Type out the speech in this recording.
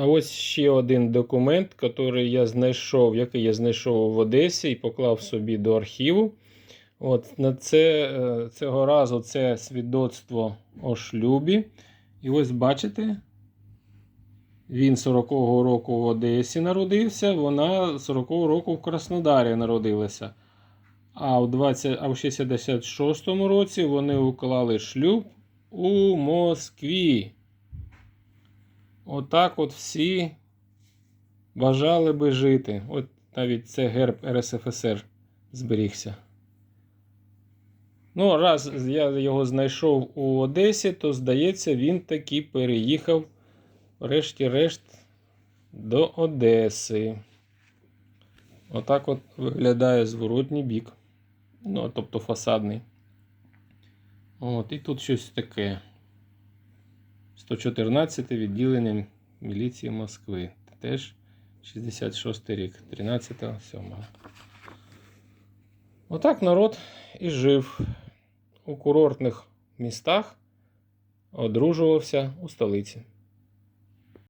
А ось ще один документ, який я знайшов, який я знайшов в Одесі і поклав собі до архіву. От на це, е, цього разу це свідоцтво о шлюбі. І ось бачите, він 40-го року в Одесі народився, вона 40-го року в Краснодарі народилася. А в, 20, а в 66-му році вони уклали шлюб у Москві. Отак от всі бажали би жити. От навіть це герб РСФСР зберігся. Ну, раз я його знайшов у Одесі, то здається, він таки переїхав, врешті-решт, до Одеси. Отак от виглядає зворотній бік. Ну, тобто фасадний. От, і тут щось таке. 114 відділення міліції Москви. Теж 66 рік, 13.07. Отак народ і жив у курортних містах, одружувався у столиці.